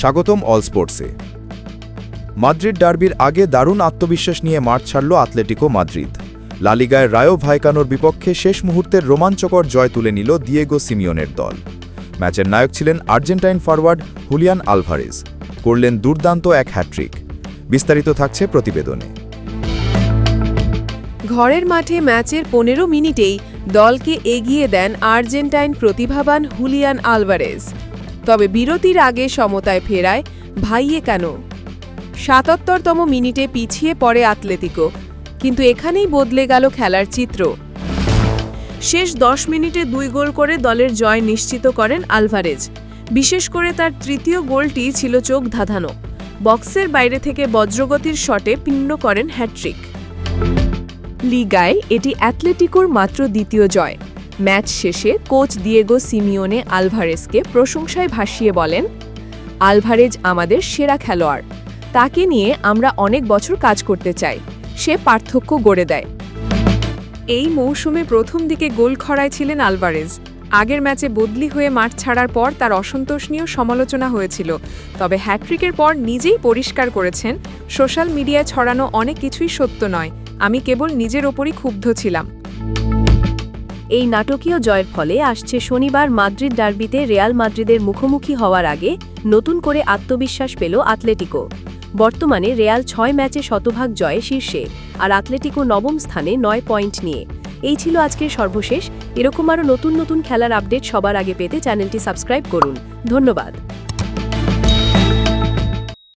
স্বাগতম all স্পোর্টসে। Madrid ডার্বির আগে দারুণ আত্মবিশ্বাস নিয়ে মাঠ ছাড়ল আতলেটিকো মাদ্রিদ। লালিগায় রায়ো ভাইকানোর বিপক্ষে শেষ মুহূর্তের রোমাঞ্চকর জয় তুলে নিল দিয়েগো সিমিওনের দল। ম্যাচের নায়ক ছিলেন আর্জেন্টাইন ফরওয়ার্ড হুলিয়ান আলভারেজ। করলেন দুর্দান্ত এক হ্যাট্রিক বিস্তারিত থাকছে প্রতিবেদনে। ঘরের মাঠে ম্যাচের পনেরো মিনিটেই দলকে এগিয়ে দেন আর্জেন্টাইন প্রতিভাবান হুলিয়ান আলভারেজ। তবে বিরতির আগে সমতায় ফেরায় ভাইয়ে কেন? সাতাত্তরতম মিনিটে পিছিয়ে পড়ে আতলেতিকো, কিন্তু এখানেই বদলে গেল খেলার চিত্র। শেষ দশ মিনিটে দুই গোল করে দলের জয় নিশ্চিত করেন আলভারেজ। বিশেষ করে তার তৃতীয় গোলটি ছিল চোখ ধাঁধানো। বক্সের বাইরে থেকে বজ্রগতির শটে পিণ্ড করেন হ্যাট্রিক লিগায় এটি অ্যাথলেটিকোর মাত্র দ্বিতীয় জয়। ম্যাচ শেষে কোচ দিয়েগো সিমিওনে আলভারেজকে প্রশংসায় ভাসিয়ে বলেন, আলভারেজ আমাদের সেরা খেলোয়াড়। তাকে নিয়ে আমরা অনেক বছর কাজ করতে চাই। সে পার্থক্য গড়ে দেয়। এই মৌসুমে প্রথম দিকে গোল খরায় ছিলেন আলভারেজ। আগের ম্যাচে বদলি হয়ে মাঠ ছাড়ার পর তার অসন্তোষ নিয়েও সমালোচনা হয়েছিল। তবে হ্যাট্রিকের পর নিজেই পরিষ্কার করেছেন, সোশ্যাল মিডিয়ায় ছড়ানো অনেক কিছুই সত্য নয়। আমি কেবল নিজের ওপরই ক্ষুব্ধ ছিলাম। এই নাটকীয় জয়ের ফলে আসছে শনিবার মাদ্রিদ ডার্বিতে রেয়াল মাদ্রিদের মুখোমুখি হওয়ার আগে নতুন করে আত্মবিশ্বাস পেল আতলেটিকো। বর্তমানে রেয়াল ছয় ম্যাচে শতভাগ জয়ে শীর্ষে, আর আতলেটিকো নবম স্থানে নয় পয়েন্ট নিয়ে। এই ছিল আজকের সর্বশেষ। এরকম আরও নতুন নতুন খেলার আপডেট সবার আগে পেতে চ্যানেলটি সাবস্ক্রাইব করুন। ধন্যবাদ।